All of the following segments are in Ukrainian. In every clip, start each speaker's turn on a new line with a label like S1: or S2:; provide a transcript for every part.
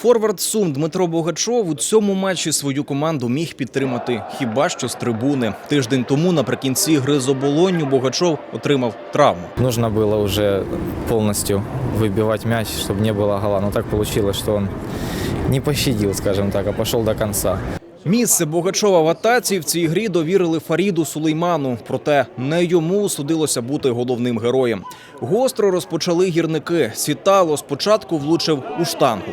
S1: Форвард Сум Дмитро Богачов у цьому матчі свою команду міг підтримати хіба що з трибуни. Тиждень тому наприкінці гри з оболонню Богачов отримав травму.
S2: Нужно было уже полностью выбивать мяч, чтобы не было гола. Но так получилось, что он не пощадил, скажем так, а пошел до конца.
S1: Місце Богачова в атаці в цій грі довірили Фаріду Сулейману. Проте не йому судилося бути головним героєм. Гостро розпочали гірники. Світало спочатку влучив у штангу,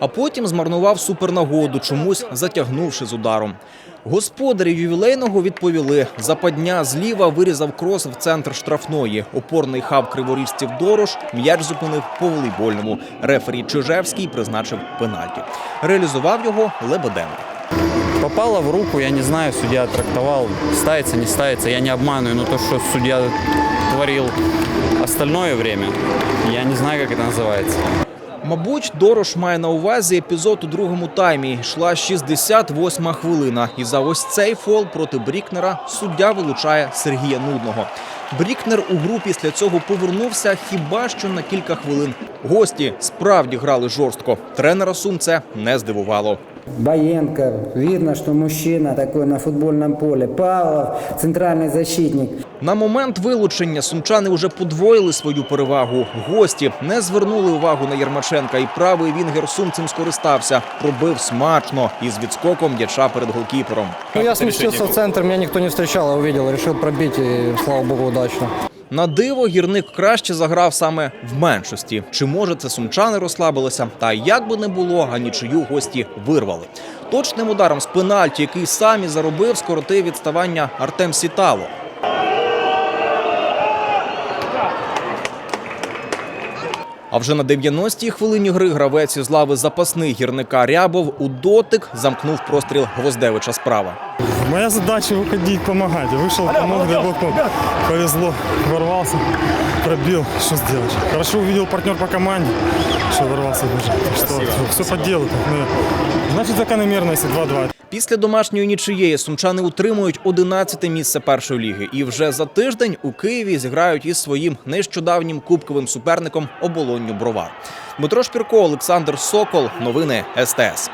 S1: а потім змарнував супернагоду, чомусь затягнувши з ударом. Господарі ювілейного відповіли: западня зліва вирізав крос в центр штрафної. Опорний хаб криворіжців Дорош м'яч зупинив по волейбольному. Рефері Чижевський призначив пенальті. Реалізував його Лебеденко.
S3: Попало в руку, я не знаю, судья трактовал, ставится, не ставится, я не обманываю, но то, что судья творил остальное время, я не знаю, как это называется.
S1: Мабуть, Дорош має на увазі епізод у другому таймі. Йшла 68 хвилина. І за ось цей фол проти Брікнера суддя вилучає Сергія Нудного. Брікнер у гру після цього повернувся хіба що на кілька хвилин. Гості справді грали жорстко. Тренера Сум це не здивувало.
S4: Боенко, видно, что мужчина такой на футбольном поле. Павлов, центральный защитник.
S1: На момент вилучення сумчани вже подвоїли свою перевагу. Гості не звернули увагу на Єрмаченка, і правий вінгер Сум цим скористався. Пробив смачно із відскоком м'яча перед голкіпером.
S5: Ну, я сместился в центр, меня никто не встречал, я увидел, решил пробить, и, слава богу, удачно.
S1: На диво гірник краще заграв саме в меншості. Чи може це сумчани розслабилися? Та як би не було, а нічию гості вирвали. Точним ударом з пенальті, який самі заробив, скоротив відставання Артем Сітало. А вже на 90-й хвилині гри гравець із лави запасних гірника Рябов у дотик замкнув простріл Гвоздевича справа.
S6: Моя задача выходить, помогать. Я вышел, помог, дай ну, повезло, ворвался, пробил, что сделать. Хорошо увидел партнер по команде, что ворвался даже. Что, все по делу. Ну, значит, закономерность 2-2.
S1: Після домашньої нічиєї сумчани утримують 11-те місце першої ліги. І вже за тиждень у Києві зіграють із своїм нещодавнім кубковим суперником оболонню Бровар. Дмитро Шпірко, Олександр Сокол. Новини СТС.